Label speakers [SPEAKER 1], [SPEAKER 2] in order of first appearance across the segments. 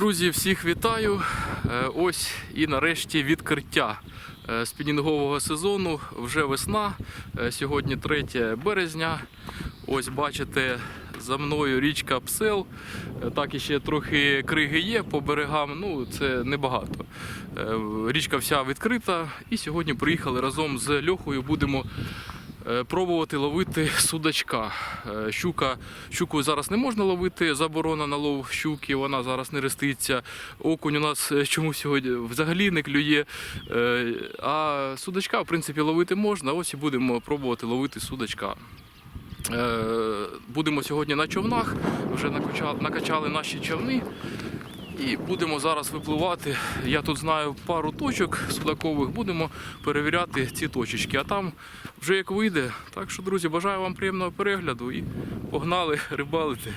[SPEAKER 1] Друзі, всіх вітаю. Е, Ось і нарешті відкриття е, спінінгового сезону. Вже весна. Е, Сьогодні 3 березня. Ось бачите за мною річка Псел. Так іще трохи криги є по берегам. Ну це небагато. Річка вся відкрита. І сьогодні приїхали разом з Льохою. Будемо пробувати ловити судачка. Е, Щука, щуку зараз не можна ловити, заборона на лов щуки, вона зараз не реститься. Окунь у нас е, чомусь сьогодні взагалі не клює. Е, А судачка, в принципі, ловити можна. Ось і будемо пробувати ловити судачка. Е, Будемо сьогодні на човнах, вже накачали наші човни. І будемо зараз випливати. Я тут знаю пару точок судакових, будемо перевіряти ці точечки. А там вже як вийде. Так що, друзі, бажаю вам приємного перегляду і погнали рибалити.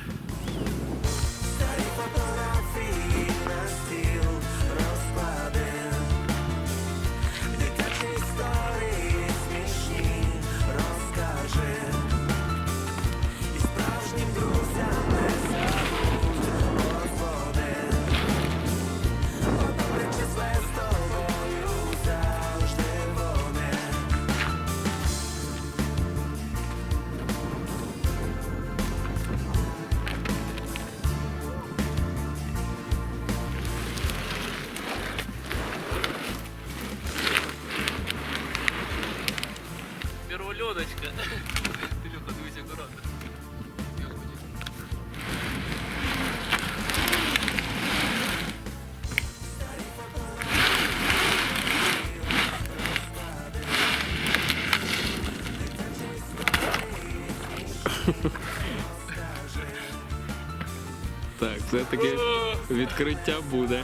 [SPEAKER 2] Так, це таке відкриття буде.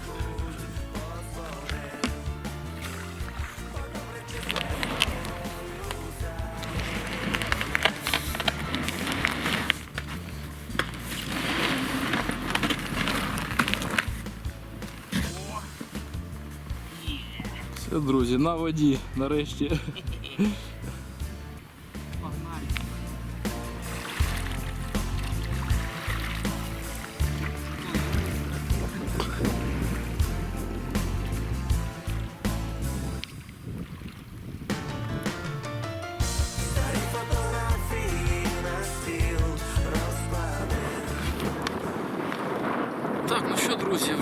[SPEAKER 1] Все, друзі, на воді нарешті.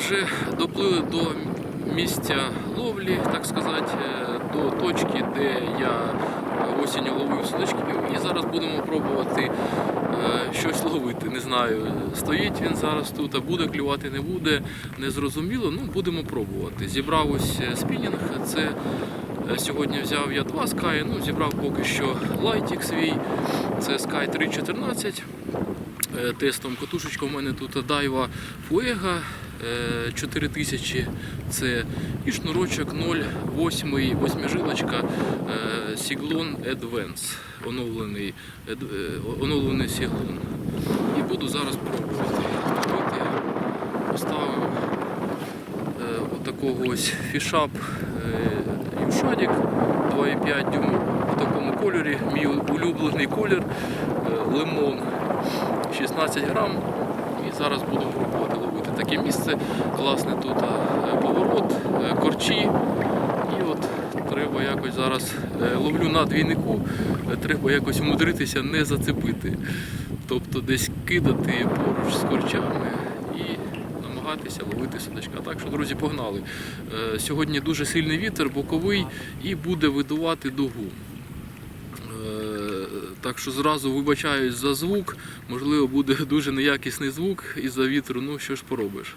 [SPEAKER 1] Вже доплили до місця ловлі, так сказати, е, до точки, де я осінню ловив судачків. І зараз будемо пробувати е, щось ловити. Не знаю, стоїть він зараз тут, а буде клювати, не буде, не зрозуміло. Ну, будемо пробувати. Зібрав ось е, спінінг. Це сьогодні взяв я два скай, ну, зібрав поки що лайтік свій. Це Sky 314. Е, тестом катушечка у мене тут Fuega е, 4000 це і шнурочок 0,8 восьмижилочка е, Siglon Advance оновлений, е, оновлений Siglon. І буду зараз пробувати. Поставив е, отакого ось фішап е, Юшадік 2,5 дюйм в такому кольорі. Мій улюблений колір е, лимон 16 грам. І зараз буду пробувати ловити. Таке місце класне тут е, поворот, е, корчі. І от треба якось зараз е, ловлю на двійнику, треба якось умудритися не зацепити. Тобто десь кидати поруч з корчами і намагатися ловити судачка. Так що, друзі, погнали. Сьогодні дуже сильний вітер, боковий і буде видувати дугу. Так що зразу вибачаюсь за звук. Можливо, буде дуже неякісний звук із-за вітру. Ну що ж поробиш.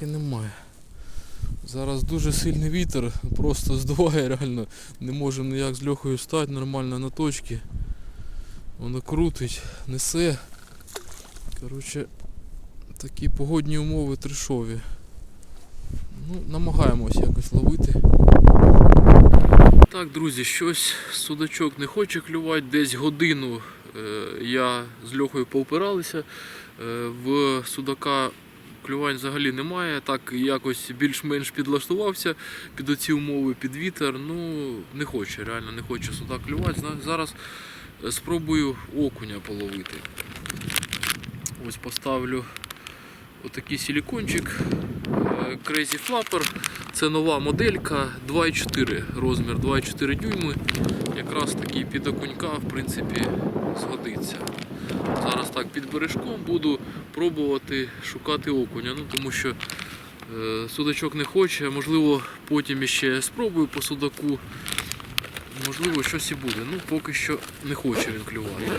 [SPEAKER 1] Ні, немає. Зараз дуже сильний вітер, просто здуває реально. Не можемо ніяк з Льохою стати нормально на точці. Воно крутить, несе. Коротше, такі погодні умови трешові. Ну, намагаємось якось ловити. Так, друзі, щось судачок не хоче клювати. Десь годину е, я з Льохою повпиралися. Е, в судака клювань взагалі немає. Так якось більш-менш підлаштувався під оці умови, під вітер. Ну, не хоче, реально не хоче сюди клювати. Зараз е, спробую окуня половити. Ось поставлю отакий силікончик. Crazy Flapper. Це нова моделька 2,4 розмір 2,4 дюйми. Якраз такий під окунька, в принципі, згодиться. Зараз так під бережком буду пробувати шукати окуня, ну тому що е, судачок не хоче, можливо, потім іще спробую по судаку. Можливо, щось і буде. Ну, поки що не хоче він клювати.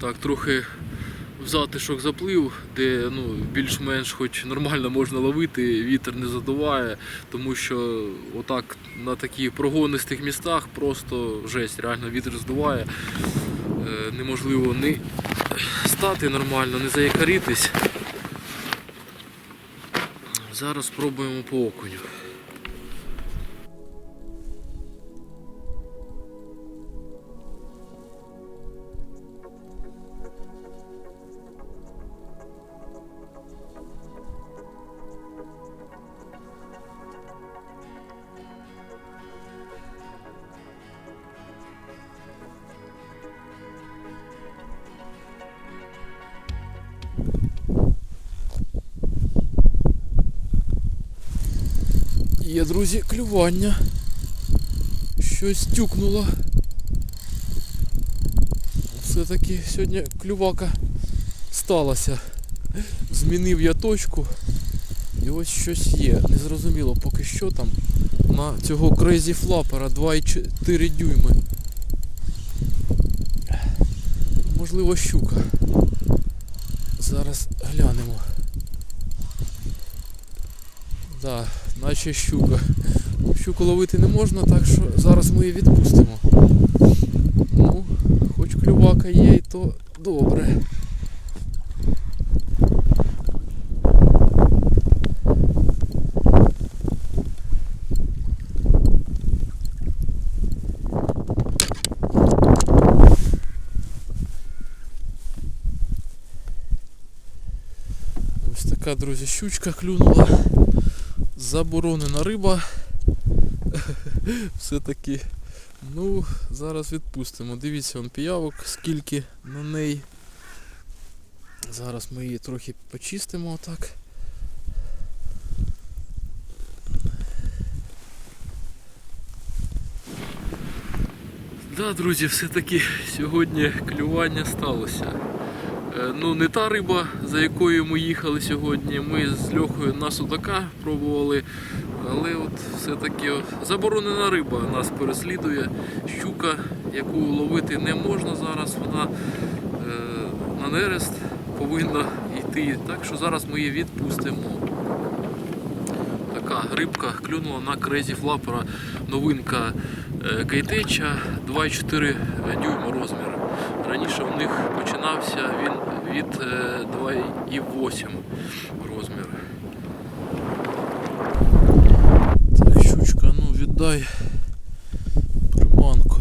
[SPEAKER 1] Так, трохи в затишок заплив, де ну, більш-менш хоч нормально можна ловити, вітер не задуває, тому що отак на таких прогонистих містах просто жесть, реально вітер здуває. Е, неможливо не стати нормально, не заякаритись. Зараз спробуємо по окуню. Друзі, клювання. Щось тюкнуло. Все-таки сьогодні клювака сталася. Змінив я точку. І ось щось є. Незрозуміло поки що там. На цього Crazy Flapper 2,4 дюйми. Можливо щука. Зараз глянемо. Да, наче щука. Щуку ловити не можна, так що зараз ми її відпустимо. Ну, хоч клювака є, і то добре. Ось така, друзі, щучка клюнула. Заборонена риба. Все-таки. Ну, зараз відпустимо. Дивіться, он піявок, скільки на неї. Зараз ми її трохи почистимо отак. Да, друзі, все-таки сьогодні клювання сталося. Е, Ну, не та риба, за якою ми їхали сьогодні. Ми з Льохою на судака пробували. Але от все-таки заборонена риба нас переслідує. Щука, яку ловити не можна зараз, вона е, на нерест повинна йти. Так що зараз ми її відпустимо. Така рибка клюнула на Crazy Flapper, новинка е, Кейтеча 2,4 дюйма розмір. Раніше у них починався він від е, 2,8 розмір. Так, щучка, ну віддай приманку.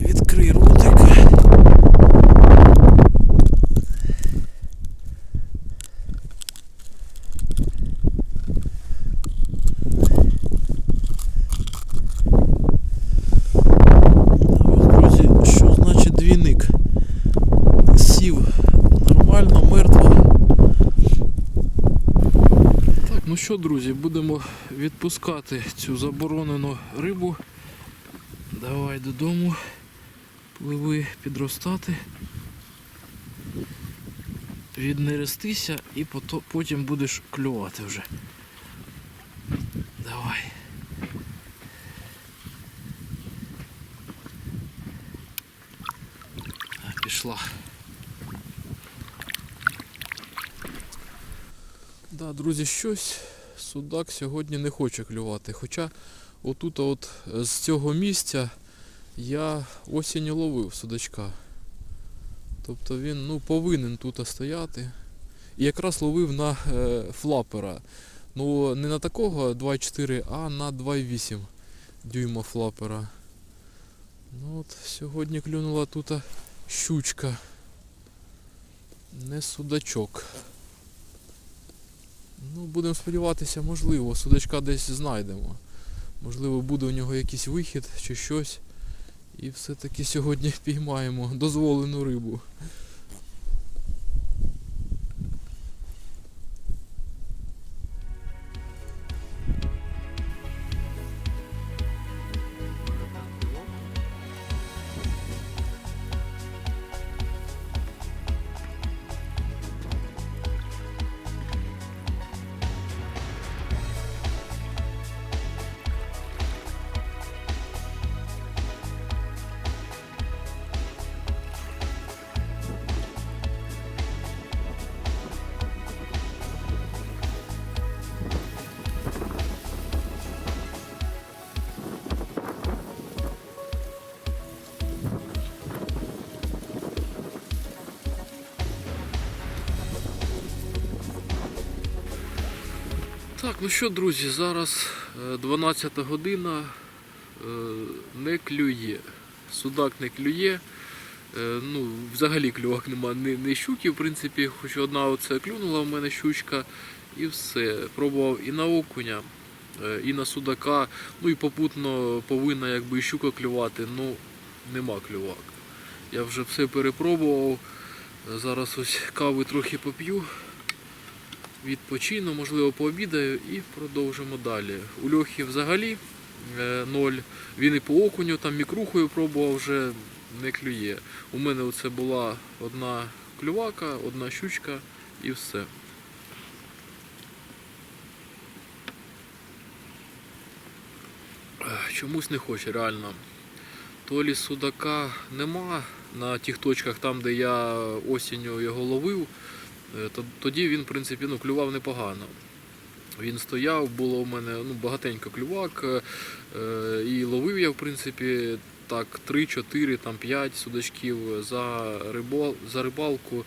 [SPEAKER 1] Відкрий ротик. А ось, друзі, що значить двійник? Сів нормально, мертво. Так, ну що, друзі, будемо відпускати цю заборонену рибу. Давай додому. Пливи підростати. Віднерестися і потім будеш клювати вже. Давай. Пішла. Да, друзі, щось судак сьогодні не хоче клювати. Хоча отут от з цього місця я осінню ловив судачка. Тобто він ну, повинен тут стояти. І якраз ловив на е, флапера. Ну не на такого 2,4, а на 2,8 дюйма флапера. Ну от сьогодні клюнула тут щучка. Не судачок. Ну, будемо сподіватися, можливо, судачка десь знайдемо. Можливо, буде у нього якийсь вихід чи щось. І все-таки сьогодні піймаємо дозволену рибу. Так, ну що, друзі, зараз е, 12 година е, не клює. Судак не клює. Е, Ну, взагалі клювак нема ні, ні щуки, в принципі, хоч одна оце клюнула в мене щучка і все. Пробував і на окуня, е, і на судака, ну і попутно повинна якби і щука клювати, ну нема клювак. Я вже все перепробував. Е, Зараз ось кави трохи поп'ю відпочину, можливо, пообідаю і продовжимо далі. У Льохи взагалі е, ноль. Він і по окуню, там мікрухою пробував, вже не клює. У мене оце була одна клювака, одна щучка і все. Чомусь не хоче, реально. То лі судака нема на тих точках, там, де я осінню його ловив. Е, то- Тоді він, в принципі, ну, клював непогано. Він стояв, було у мене ну, багатенько клювак, е, е, і ловив я, в принципі, так, 3-4, там 5 судачків за, рибал, за рибалку.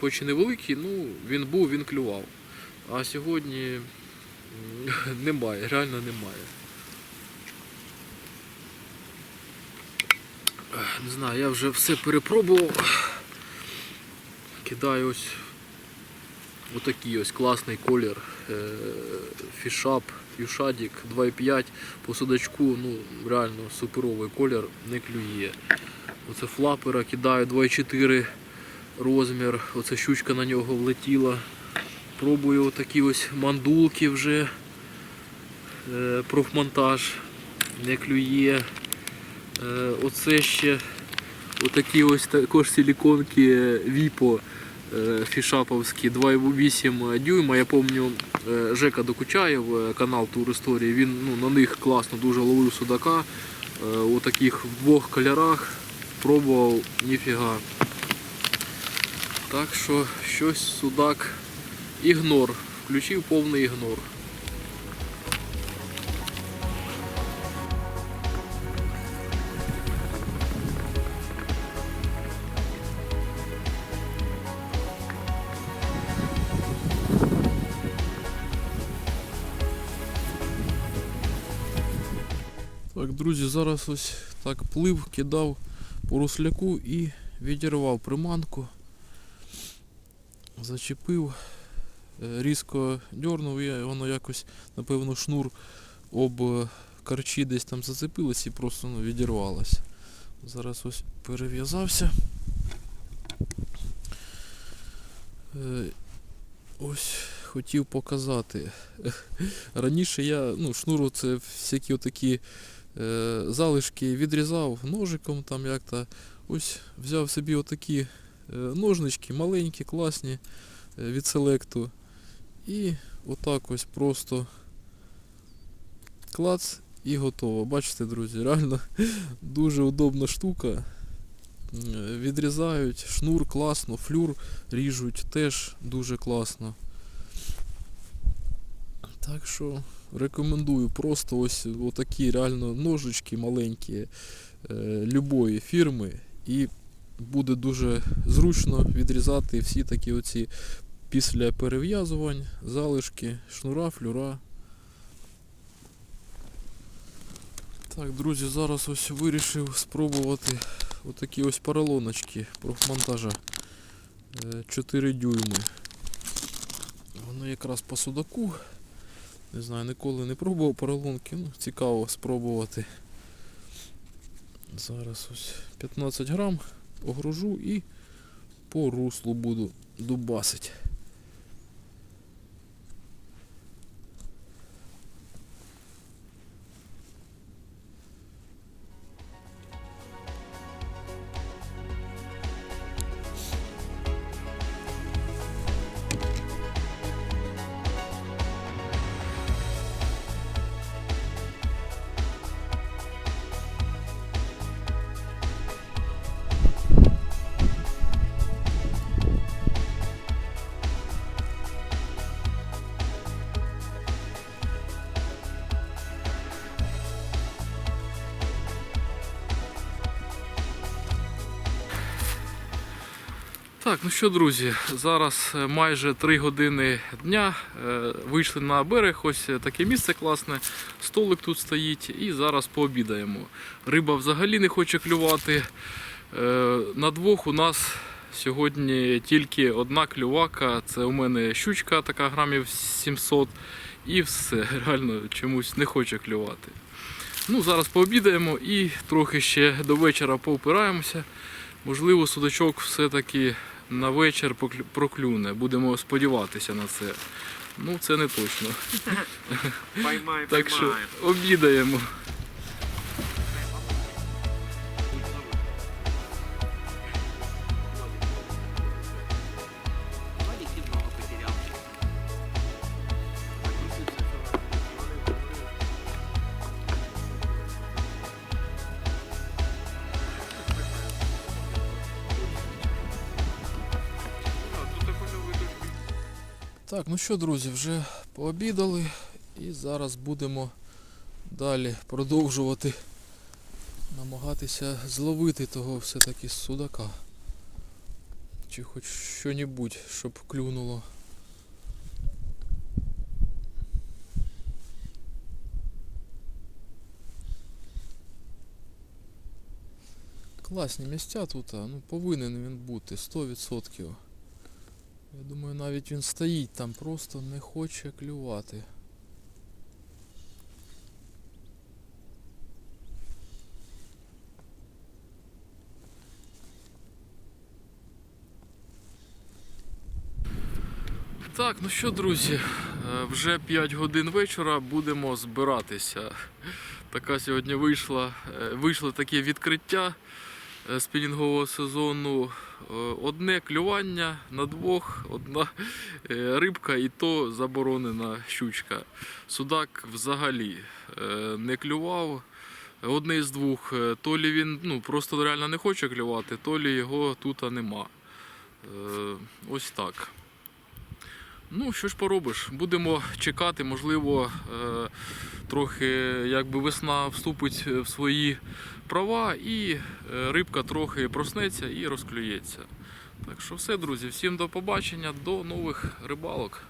[SPEAKER 1] Хоч і невеликий, ну, він був, він клював. А сьогодні немає, реально немає. Не знаю, я вже все перепробував. Кидаю ось отакий ось класний колір. е, Фішап, Юшадік 2,5 по судачку, ну реально суперовий колір, не клює. Оце флапера кидаю 2,4 розмір, оце щучка на нього влетіла. Пробую отакі ось мандулки вже. е, Профмонтаж, не клює. Е, Оце ще отакі ось також силіконки Віпо е, фішаповські 2,8 дюйма. Я пам'ятаю е, Жека Докучаєв, е, канал Тур Історії. Він ну, на них класно дуже ловив судака. Е, У таких в двох кольорах пробував ніфіга. Так що щось судак ігнор. Включив повний ігнор. Так, друзі, зараз ось так плив, кидав по русляку і відірвав приманку. Зачепив, е, різко дьорнув і воно якось, напевно, шнур об е, карчі десь там зацепилось і просто ну, відірвалося. Зараз ось перев'язався. Е, Ось хотів показати. Раніше я, ну, шнуру це всякі отакі залишки відрізав ножиком там як-то. Ось взяв собі отакі е, ножнички, маленькі, класні е, від селекту. І отак ось просто клац і готово. Бачите, друзі, реально дуже удобна штука.
[SPEAKER 3] Відрізають, шнур класно, флюр ріжуть теж дуже класно. Так що рекомендую просто ось отакі реально ножички маленькі е, любої фірми, і буде дуже зручно відрізати всі такі оці після перев'язувань, залишки, шнура, флюра. Так, друзі, зараз ось вирішив спробувати отакі ось поролоночки профмонтажа е, 4 дюйми. Воно якраз по судаку. Не знаю, ніколи не пробував поролонки, ну цікаво спробувати. Зараз ось 15 грам огружу і по руслу буду дубасить.
[SPEAKER 1] Так, ну що, друзі, зараз е, майже 3 години дня. е, Вийшли на берег, ось е, таке місце класне. Столик тут стоїть, і зараз пообідаємо. Риба взагалі не хоче клювати. На двох у нас сьогодні тільки одна клювака. Це у мене щучка, така грамів 700, і все. Реально чомусь не хоче клювати. Ну, зараз пообідаємо і трохи ще до вечора поупираємося. Можливо, судачок все-таки на вечір проклюне. Будемо сподіватися на це. Ну, це не точно.
[SPEAKER 2] Поймай,
[SPEAKER 1] Так що обідаємо.
[SPEAKER 3] Так, ну що, друзі, вже пообідали і зараз будемо далі продовжувати намагатися зловити того все-таки судака. Чи хоч що-небудь, щоб клюнуло. Класні місця тут, ну повинен він бути 100%. Я думаю, навіть він стоїть там, просто не хоче клювати.
[SPEAKER 1] Так, ну що, друзі, е, вже 5 годин вечора будемо збиратися. Така сьогодні вийшла, е, вийшло таке відкриття е, спінінгового сезону. Е, Одне клювання на двох, одна е, рибка і то заборонена щучка. Судак взагалі не клював. Одне з двох. То лі він ну, просто реально не хоче клювати, то лі його тут нема. Ось так. Ну, що ж поробиш, будемо чекати, можливо, е, трохи якби весна вступить в свої права і е, рибка трохи проснеться і розклюється. Так що все, друзі, всім до побачення, до нових рибалок.